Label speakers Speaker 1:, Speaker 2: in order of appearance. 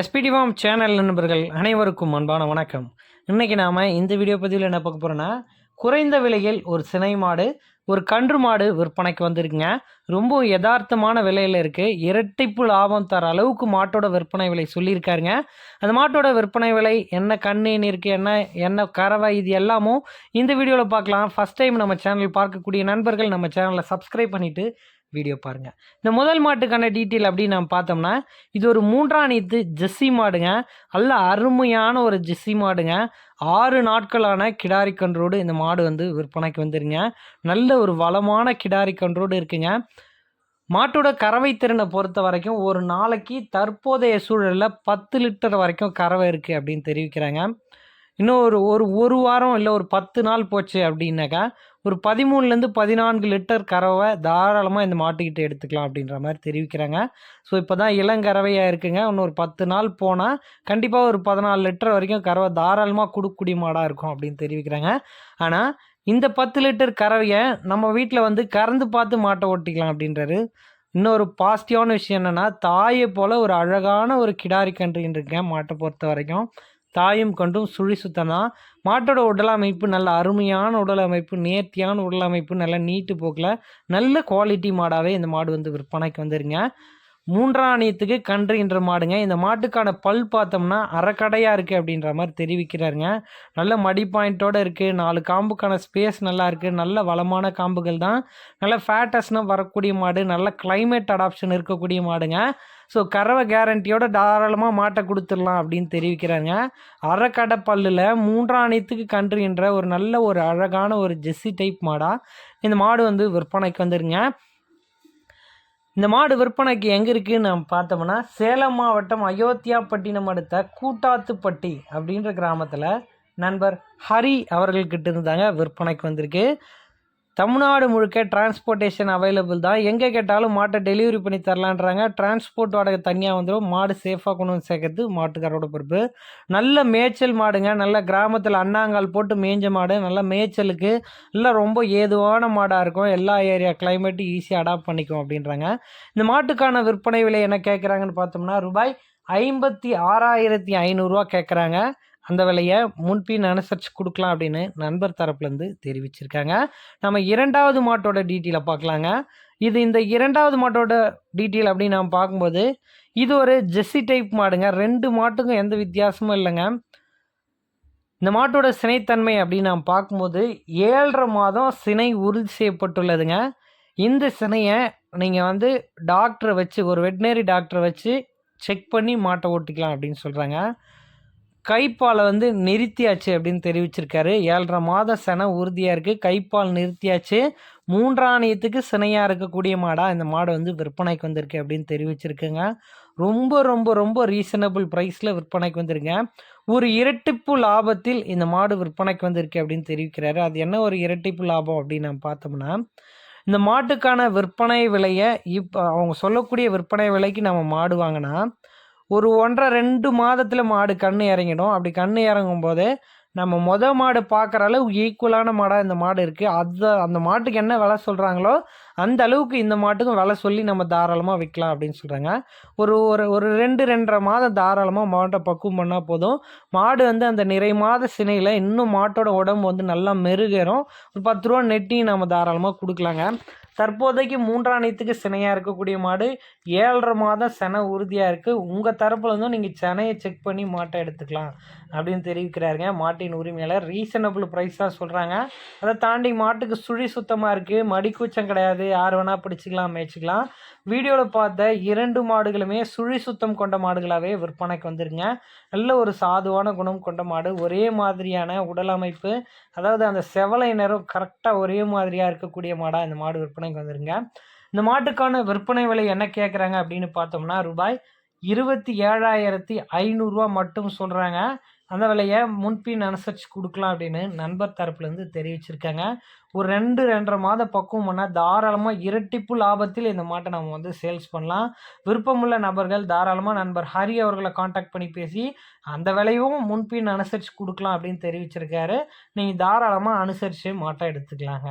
Speaker 1: எஸ்பிடிவாம் channel நண்பர்கள் அனைவருக்கும் அன்பான வணக்கம். இன்றைக்கி நாம் இந்த வீடியோ பதிவில் என்ன பார்க்க போகிறோன்னா குறைந்த விலையில் ஒரு சினை மாடு ஒரு கன்று மாடு விற்பனைக்கு வந்திருக்குங்க. ரொம்ப யதார்த்தமான விலையில் இருக்குது இரட்டிப்பு லாபம் தர அளவுக்கு மாட்டோட விற்பனை விலை சொல்லியிருக்காருங்க. அந்த மாட்டோட விற்பனை விலை என்ன கண்ணின் இருக்குது என்ன என்ன கறவை இது எல்லாமும் இந்த வீடியோவில் பார்க்கலாம். ஃபஸ்ட் டைம் நம்ம சேனல் பார்க்கக்கூடிய நண்பர்கள் நம்ம சேனலை சப்ஸ்கிரைப் பண்ணிவிட்டு வீடியோ பாருங்கள் இந்த முதல் மாட்டுக்கான டீட்டெயில் அப்படின்னு நம்ம பார்த்தோம்னா இது ஒரு மூன்றாம் நீத்து ஜெஸ்ஸி மாடுங்க. நல்ல அருமையான ஒரு ஜெஸ்ஸி மாடுங்க. ஆறு நாட்களான கிடாரி கன்றோடு இந்த மாடு வந்து விற்பனைக்கு வந்துருங்க. நல்ல ஒரு வளமான கிடாரி கன்றோடு இருக்குங்க. மாட்டோட கறவை திறனை பொறுத்த வரைக்கும் ஒரு நாளைக்கு தற்போதைய சூழலில் பத்து லிட்டர் வரைக்கும் கறவை இருக்குது அப்படின்னு தெரிவிக்கிறாங்க. இன்னும் ஒரு ஒரு ஒரு வாரம் இல்லை ஒரு பத்து நாள் போச்சு அப்படின்னாக்கா ஒரு பதிமூணுலேருந்து பதினான்கு லிட்டர் கறவை தாராளமாக இந்த மாட்டுக்கிட்ட எடுத்துக்கலாம் அப்படின்ற மாதிரி தெரிவிக்கிறாங்க. ஸோ இப்போ தான் இளங்கறவையாக இருக்குங்க. இன்னும் ஒரு பத்து நாள் போனால் கண்டிப்பாக ஒரு பதினாலு லிட்டர் வரைக்கும் கறவை தாராளமாக கொடுக்கூடிய மாடாக இருக்கும் அப்படின்னு தெரிவிக்கிறாங்க. ஆனால் இந்த பத்து லிட்டர் கறவையை நம்ம வீட்டில் வந்து கறந்து பார்த்து மாட்டை ஓட்டிக்கலாம் அப்படின்றாரு. இன்னொரு பாசிட்டிவான விஷயம் என்னென்னா தாயை போல் ஒரு அழகான ஒரு கிடாரி கன்றுன்னு இருக்கேன் மாட்டை பொறுத்த வரைக்கும். தாயும் கண்டும் சுழி சுத்தம் தான் மாட்டோட உடல் அமைப்பு நல்ல அருமையான உடல் அமைப்பு நேர்த்தியான உடல் அமைப்பு நல்ல நீட்டு போக்கில் நல்ல குவாலிட்டி மாடாகவே இந்த மாடு வந்து விற்பனைக்கு வந்துருங்க. மூன்றாணியத்துக்கு கன்றுகின்ற மாடுங்க. இந்த மாட்டுக்கான பல் பார்த்தோம்னா அறக்கடையாக இருக்குது அப்படின்ற மாதிரி தெரிவிக்கிறாருங்க. நல்ல மடி பாயிண்ட்டோடு இருக்குது நாலு காம்புக்கான ஸ்பேஸ் நல்லா இருக்குது நல்ல வளமான காம்புகள் தான். நல்ல ஃபேட்டஸ்னால் வரக்கூடிய மாடு. நல்ல கிளைமேட் அடாப்ஷன் இருக்கக்கூடிய மாடுங்க. ஸோ கறவை கேரண்டியோட தாராளமாக மாட்டை கொடுத்துடலாம் அப்படின்னு தெரிவிக்கிறாங்க அறக்கடை பல்லில் மூன்றாணியத்துக்கு கன்றுகின்ற ஒரு நல்ல ஒரு அழகான ஒரு ஜெஸ்ஸி டைப் மாடாக இந்த மாடு வந்து விற்பனைக்கு வந்துருங்க. இந்த மாடு விற்பனைக்கு எங்கே இருக்குதுன்னு நம்ம பார்த்தோம்னா சேலம் மாவட்டம் அயோத்தியாப்பட்டினம் அடுத்த கூட்டாத்துப்பட்டி அப்படின்ற கிராமத்தில் நண்பர் ஹரி அவர்கள்கிட்ட இருந்தாங்க விற்பனைக்கு வந்திருக்கு. தமிழ்நாடு முழுக்க டிரான்ஸ்போர்ட்டேஷன் அவைலபிள் தான். எங்கே கேட்டாலும் மாட்டை டெலிவரி பண்ணி தரலான்றாங்க. டிரான்ஸ்போர்ட் வாடகை தனியாக வந்துடும் மாடு சேஃபாக கொண்டு வந்து சேர்க்கறது மாட்டுக்காரோட பொறுப்பு. நல்ல மேய்ச்சல் மாடுங்க. நல்ல கிராமத்தில் அண்ணாங்கால் போட்டு மேய்ஞ்ச மாடு. நல்ல மேய்ச்சலுக்கு நல்லா ரொம்ப ஏதுவான மாடாக இருக்கும். எல்லா ஏரியா கிளைமேட்டும் ஈஸியாக அடாப்ட் பண்ணிக்கும் அப்படின்றாங்க. இந்த மாட்டுக்கான விற்பனை விலை என்ன கேட்குறாங்கன்னு பார்த்தோம்னா ரூபாய் ஐம்பத்தி ஆறாயிரத்தி ஐநூறுரூவா கேட்குறாங்க அந்த விலையை முன்பின் அனுசரித்து கொடுக்கலாம் அப்படின்னு நண்பர் தரப்புலேருந்து தெரிவிச்சிருக்காங்க. நம்ம இரண்டாவது மாட்டோட டீட்டெயிலை பார்க்கலாங்க. இது இந்த இரண்டாவது மாட்டோட டீட்டெயில் அப்படின்னு நாம் பார்க்கும்போது இது ஒரு ஜெஸ்ஸி டைப் மாடுங்க. ரெண்டு மாட்டுக்கும் எந்த வித்தியாசமும் இல்லைங்க. இந்த மாட்டோட சினைத்தன்மை அப்படின்னு நாம் பார்க்கும்போது ஏழரை மாதம் சினை உறுதி செய்யப்பட்டுள்ளதுங்க. இந்த சினையை நீங்கள் வந்து டாக்டரை வச்சு ஒரு வெட்டினரி டாக்டரை வச்சு செக் பண்ணி மாட்டை ஓட்டிக்கலாம் அப்படின்னு சொல்கிறாங்க கைப்பாலை வந்து நிறுத்தியாச்சு அப்படின்னு தெரிவிச்சிருக்காரு. ஏழரை மாத சென உறுதியாக இருக்குது கைப்பால் நிறுத்தியாச்சு. மூன்றாணியத்துக்கு சினையாக இருக்கக்கூடிய மாடாக இந்த மாடு வந்து விற்பனைக்கு வந்திருக்கு அப்படின்னு தெரிவிச்சிருக்குங்க. ரொம்ப ரொம்ப ரொம்ப ரீசனபிள் ப்ரைஸில் விற்பனைக்கு வந்திருங்க ஒரு இரட்டிப்பு லாபத்தில் இந்த மாடு விற்பனைக்கு வந்திருக்கு அப்படின்னு தெரிவிக்கிறாரு. அது என்ன ஒரு இரட்டிப்பு லாபம் அப்படின்னு நம்ம பார்த்தோம்னா இந்த மாட்டுக்கான விற்பனை விலையை இப்போ அவங்க சொல்லக்கூடிய விற்பனை விலைக்கு நம்ம மாடு வாங்கினா ஒரு ஒன்றரை ரெண்டு மாதத்தில் மாடு கன்று இறங்கிடும். அப்படி கன்று இறங்கும் போது நம்ம மொத மாடு பார்க்குற அளவு ஈக்குவலான மாடாக இந்த மாடு இருக்குது அது அந்த மாட்டுக்கு என்ன விலை சொல்கிறாங்களோ அந்த அளவுக்கு இந்த மாட்டுக்கும் விலை சொல்லி நம்ம தாராளமாக விற்கலாம் அப்படின்னு சொல்கிறாங்க ஒரு ஒரு ஒரு ரெண்டு ரெண்டரை மாதம் தாராளமாக மாட்டை பக்குவம் பண்ணால் போதும். மாடு வந்து அந்த நிறை மாத சினையில் இன்னும் மாட்டோட உடம்பு வந்து நல்லா மெருகேறும். ஒரு பத்து ரூபா நெட்டி நம்ம தாராளமாக கொடுக்கலாங்க. தற்போதைக்கு மூன்றாணியத்துக்கு சினையாக இருக்கக்கூடிய மாடு ஏழரை மாதம் செனை உறுதியாக இருக்குது உங்கள் தரப்புலேருந்தும் நீங்கள் செனையை செக் பண்ணி மாட்டை எடுத்துக்கலாம் அப்படின்னு தெரிவிக்கிறாருங்க. மாட்டின் உரிமையாளர் ரீசனபிள் ப்ரைஸாக சொல்கிறாங்க அதை தாண்டி மாட்டுக்கு சுழி சுத்தமாக இருக்குது மடிக்கூச்சம் கிடையாது. யார் வேணால் பிடிச்சிக்கலாம் மேய்ச்சிக்கலாம். வீடியோவில் பார்த்த இரண்டு மாடுகளுமே சுழி சுத்தம் கொண்ட மாடுகளாகவே விற்பனைக்கு வந்துருங்க. நல்ல ஒரு சாதுவான குணம் கொண்ட மாடு. ஒரே மாதிரியான உடல் அமைப்பு. அதாவது அந்த செவலை நிறம் கரெக்டாக ஒரே மாதிரியாக இருக்கக்கூடிய மாடாக இந்த மாடு விற்பனை விற்பனைக்கு வந்துருங்க இந்த மாட்டுக்கான விற்பனை விலை என்ன கேட்குறாங்க அப்படின்னு பார்த்தோம்னா ரூபாய் இருபத்தி ஏழாயிரத்தி ஐநூறுரூவா மட்டும் சொல்கிறாங்க அந்த விலையை முன்பின் அனுசரித்து கொடுக்கலாம் அப்படின்னு நண்பர் தரப்புலேருந்து தெரிவிச்சிருக்காங்க. ஒரு ரெண்டு ரெண்டரை மாத பக்குவம் பண்ணால் தாராளமாக இரட்டிப்பு லாபத்தில் இந்த மாட்டை நம்ம வந்து சேல்ஸ் பண்ணலாம். விருப்பமுள்ள நபர்கள் தாராளமாக நண்பர் ஹரி அவர்களை காண்டாக்ட் பண்ணி பேசி அந்த விலையும் முன்பின் அனுசரித்து கொடுக்கலாம் அப்படின்னு தெரிவிச்சிருக்காரு. நீங்கள் தாராளமாக அனுசரித்து மாட்டை எடுத்துக்கலாங்க.